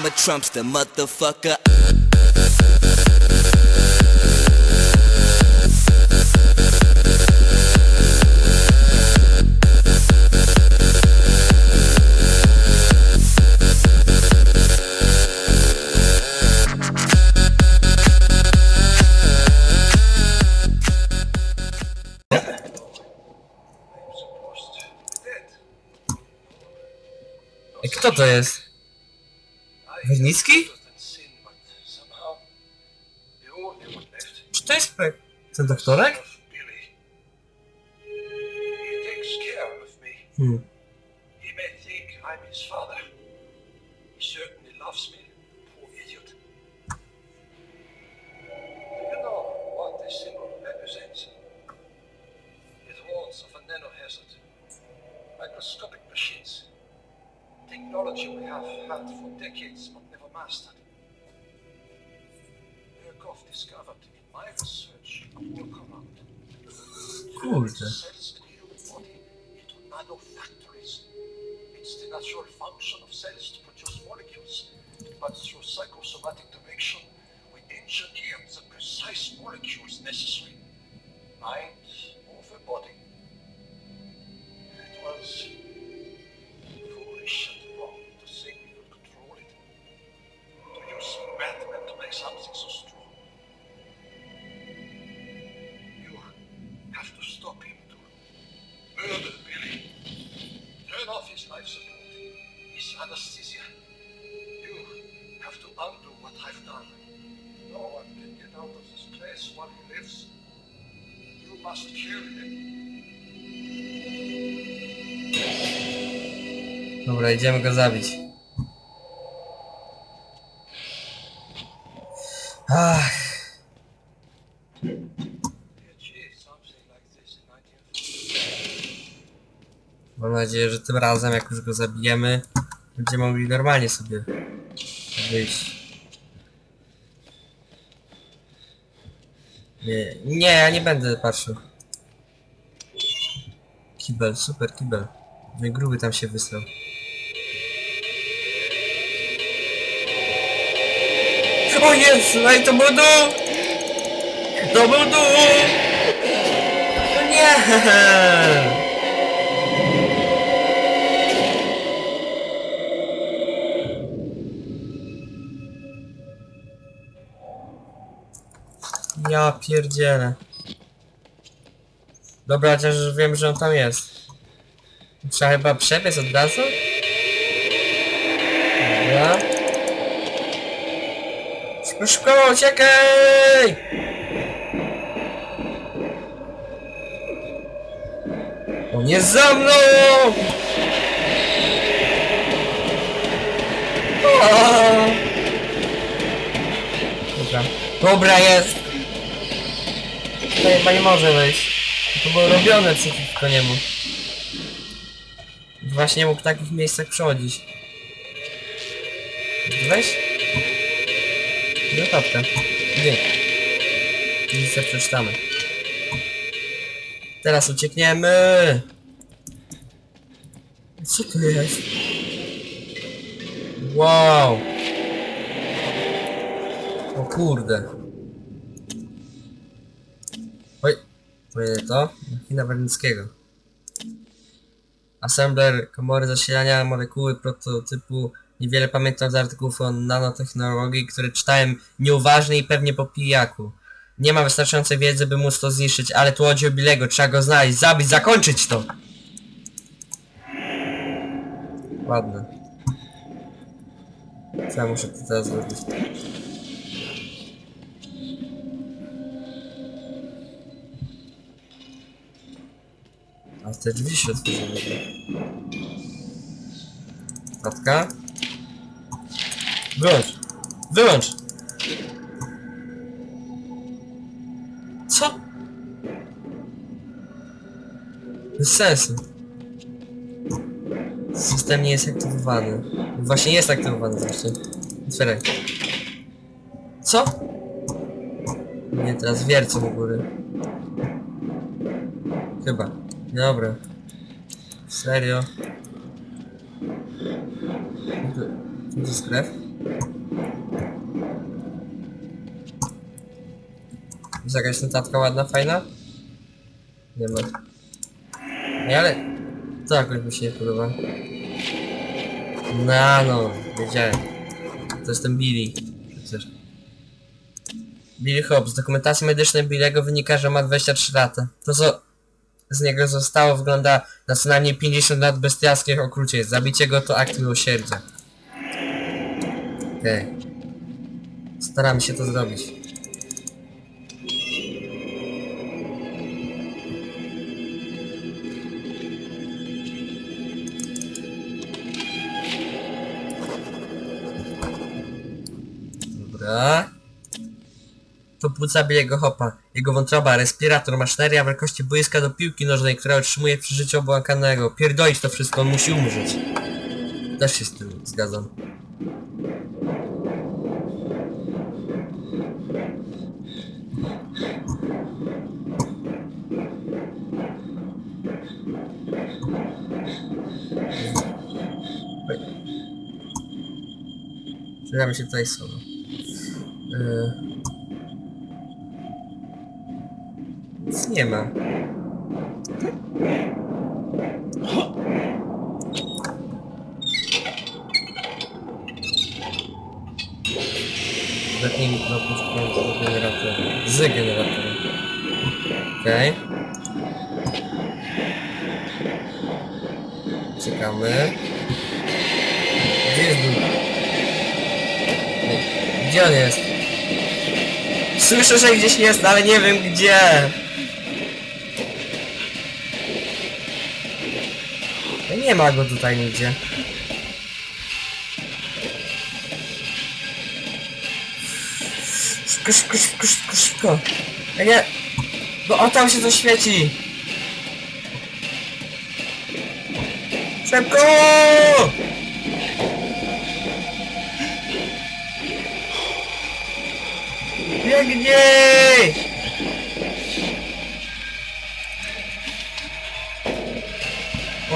I'm a Trumpster, motherfucker. Kto to jest? Wernicki? Czy to jest ten doktorek? Hmm. Microscopic machines. Technology we have had for decades but never mastered. Murkoff discovered in my research a. Kurde. cells in the human body into nanofactories. It's the natural function of cells to produce molecules, but through psychosomatic direction, we engineered the precise molecules necessary. Mind lives. You must kill him. Dobra, idziemy go zabić. Ach, Gee, something like this in 1950. mam nadzieję, że tym razem, jak już go zabijemy, będziemy mogli normalnie sobie wyjść. Nie, nie, ja nie będę patrzył. Kibel, super kibel. Mój gruby tam się wysłał. O Jezu, ej, to był dół! To był dół! No nie! Ja pierdzielę. Dobra, chociaż wiem, że on tam jest. Trzeba chyba przebiec od razu? Dobra. Szybko, uciekaj! On jest za mną! Dobra. Dobra, jest! Tutaj chyba nie może wejść. To było robione przeciwko niemu. Właśnie mógł w takich miejscach przechodzić. Weź? Notatka. Nie. Nic nie przeczytamy. Teraz uciekniemy! Co to jest? Wow! O kurde. To. Machina Wernickiego. Assembler, komory zasilania, molekuły prototypu. Niewiele pamiętam z artykułów o nanotechnologii, które czytałem nieuważnie i pewnie po pijaku. Nie mam wystarczającej wiedzy, by móc to zniszczyć, ale tu chodzi o Bilego, trzeba go znaleźć, zabić, zakończyć to! Ładne. Co ja muszę to teraz zrobić? A te drzwi się otworzyły. Wyłącz! Wyłącz! Co? Bez sensu. System nie jest aktywowany. Właśnie jest aktywowany zresztą. Otwieraj. Co? Nie, teraz wiercą u góry. Chyba. Dobra. Serio? Tu jest krew? Jest jakaś notatka ładna, fajna? Nie ma. Nie, ale... To jakoś mi się nie podoba. No, no, wiedziałem. To jest ten Billy. Przecież. Billy Hobbs. Z dokumentacji medycznej Billy'ego wynika, że ma 23 lata. To co z niego zostało wygląda na co najmniej 50 lat bestialskich okrucieństw. Zabicie go to akt miłosierdzia. Okej. Staramy się to zrobić. Dobra. Płuca Billy'ego Hopa. Jego wątroba, respirator, maszyneria wielkości błyska do piłki nożnej, która utrzymuje przy życiu obłąkanego. Pierdolić to wszystko, on musi umrzeć. Też się z tym zgadzam. Przydamy się tutaj solo. Yy... nie ma. Zetnij mi kropkę z generatora. Z generatora. Okej. Czekamy. Gdzie jest dół? Gdzie on jest? Słyszę, że gdzieś jest, ale nie wiem gdzie. No Nie ma go tutaj nigdzie. Szybko, szybko, szybko, szybko, szybko. Ja nie... Bo o tam się to świeci. Szybko! Biegnij!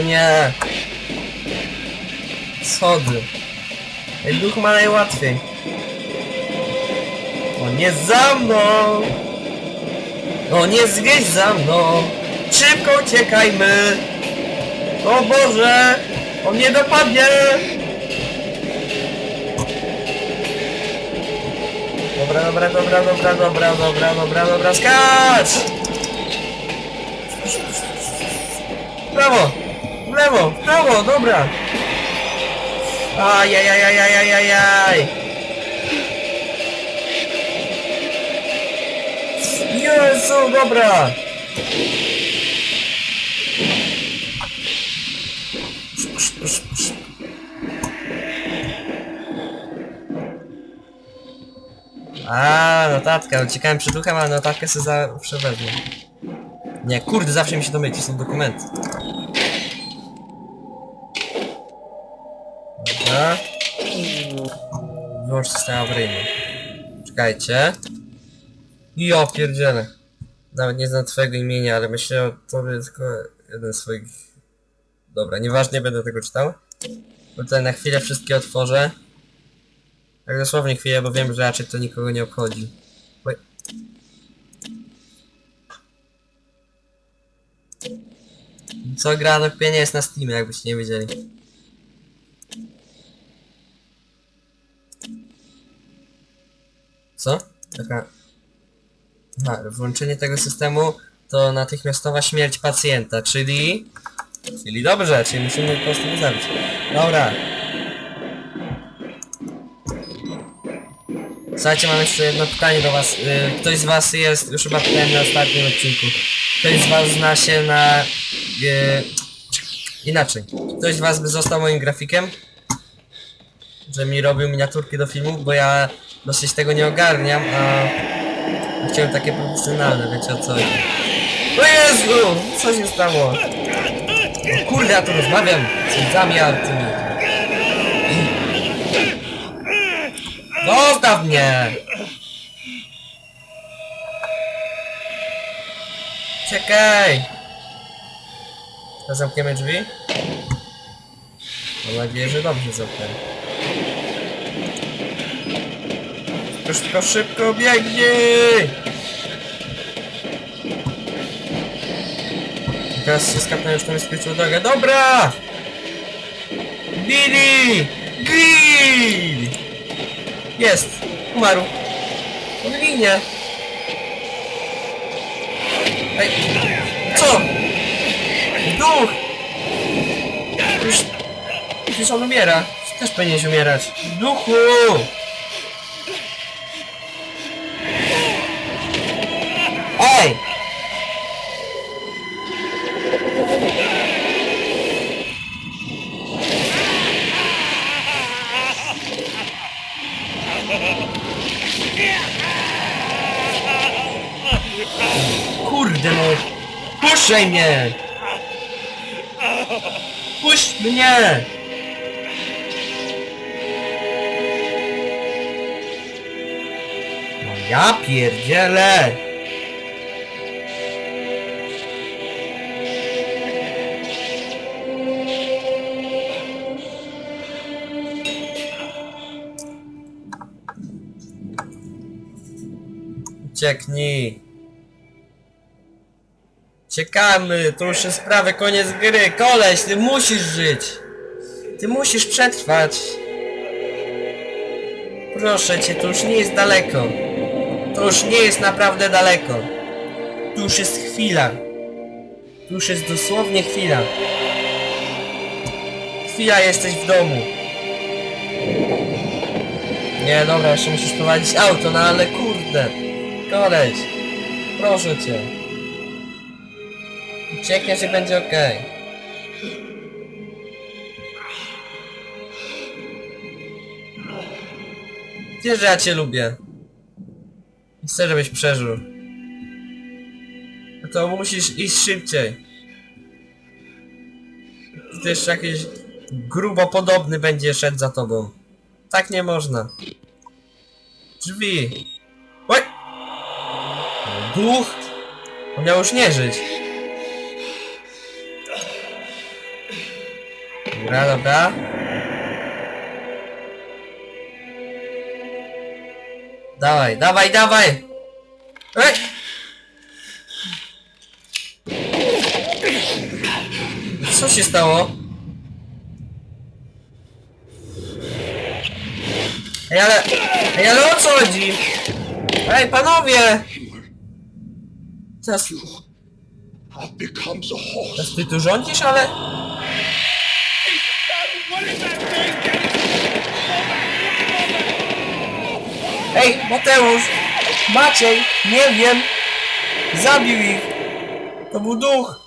O nie! Schody. Ej, duch ma najłatwiej. O nie za mną! O nie zwiedź za mną! Szybko uciekajmy! O Boże! On nie dopadnie! Dobra, dobra, dobra, dobra, dobra, dobra, dobra, dobra, skacz! W prawo! W prawo! Dobra! Ajajajajajajajaj! Jezu, dobra! A, notatka. Uciekałem przed duchem, ale notatkę sobie zawsze wezmę. Nie, kurde, zawsze mi się to są dokumenty. Dobra. Wyłącz system awaryjny. Czekajcie. Jo, pierdziele. Nawet nie znam twojego imienia, ale myślę o tobie tylko jeden z swoich... Dobra, nieważnie, będę tego czytał. Bo Tutaj na chwilę wszystkie otworzę. Tak dosłownie chwilę, bo wiem, że raczej to nikogo nie obchodzi. Co gra na nie jest na Steamie, jakbyście nie wiedzieli. Co? Taka... Włączenie tego systemu to natychmiastowa śmierć pacjenta, czyli... Czyli dobrze, czyli musimy po prostu go zabić. Dobra. Słuchajcie, mam jeszcze jedno pytanie do was. Y, Ktoś z was jest, już chyba pytałem na ostatnim odcinku. Ktoś z was zna się na... y, Inaczej. Ktoś z was by został moim grafikiem? Że mi robił miniaturki do filmów, bo ja dosyć tego nie ogarniam, a... Chciałem takie profesjonalne, wiecie o co chodzi. Jezu! Co się stało? O kurde, ja tu rozmawiam z widzami, a ty. Zostaw mnie! Czekaj! Zamkniemy drzwi? Mam nadzieję, że dobrze zamknę. Szybko, szybko, biegnij! Teraz się skapnę, już tam jest skrócił drogę. Dobra! Billy! Grill! Jest! Umarł. On ginie. Ej! Co? Duch! Już... Już on umiera. Też powinieneś umierać. Duchu! Puszczaj! Puść mnie! No ja pierdzielę! Ucieknij! Ciekamy, to już jest prawie koniec gry. Koleś, ty musisz żyć. Ty musisz przetrwać. Proszę cię, to już nie jest daleko. To już nie jest naprawdę daleko. Tu już jest chwila. Tu już jest dosłownie chwila. Chwila jesteś w domu. Nie, dobra, jeszcze musisz prowadzić auto, no ale kurde. Koleś, proszę cię. Uciekniesz i będzie okej. Wiesz, że ja cię lubię. Chcę, żebyś przeżył. To musisz iść szybciej. Ty jeszcze jakiś grubo podobny będzie szedł za tobą. Tak nie można. Drzwi. Oj! Duch! On miał już nie żyć. Dobra, dobra. Dawaj, dawaj, dawaj! Ej! Co się stało? Ej, ale... Ej, ale o co chodzi? Ej, panowie! Teraz, teraz ty tu rządzisz, ale... Ej, Mateusz! Maciej! Nie wiem! Zabił ich! To był duch!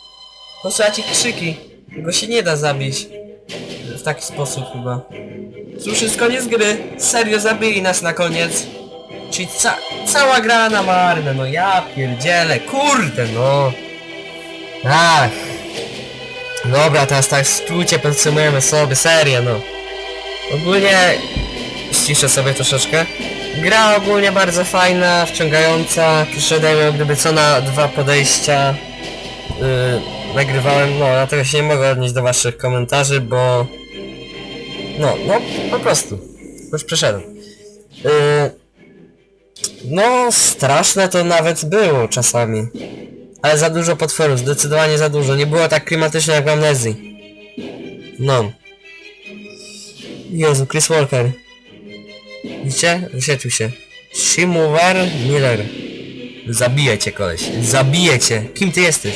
Posłuchajcie krzyki. Go się nie da zabić. W taki sposób chyba. Cóż, jest koniec gry. Serio zabili nas na koniec. Czyli ca cała gra na marne. No ja pierdzielę. Kurde no. Ach. Dobra, teraz tak w skrócie podsumujemy sobie serię, no. Ogólnie... Ściszę sobie troszeczkę. Gra ogólnie bardzo fajna, wciągająca. Przyszedłem gdyby co na dwa podejścia. Yy, nagrywałem, no dlatego się nie mogę odnieść do waszych komentarzy, bo... No, no, po prostu. Już przeszedłem. Yy, no, straszne to nawet było czasami. Ale za dużo potworów, zdecydowanie za dużo. Nie było tak klimatycznie jak w Amnezji. No. Jezu, Chris Walker. Widzicie? Wyświetlił się. Shimuwer Miller. Zabiję cię koleś. Zabiję cię. Kim ty jesteś?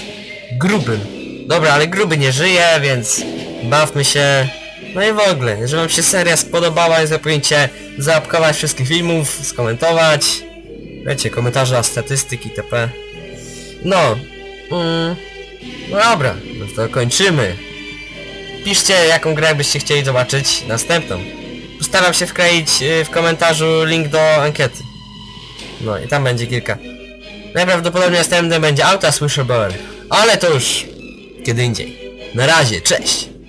Grubym. Dobra, ale gruby nie żyje, więc bawmy się. No i w ogóle, jeżeli wam się seria spodobała, zapomnijcie zaapkować wszystkich filmów, skomentować. Wiecie, komentarze, statystyki, itp. No. Mm, no dobra, no to kończymy. Piszcie jaką grę byście chcieli zobaczyć następną. Postaram się wkleić y, w komentarzu link do ankiety. No i tam będzie kilka. Najprawdopodobniej następny będzie Auta Swisher Bauer. Ale to już kiedy indziej. Na razie, cześć!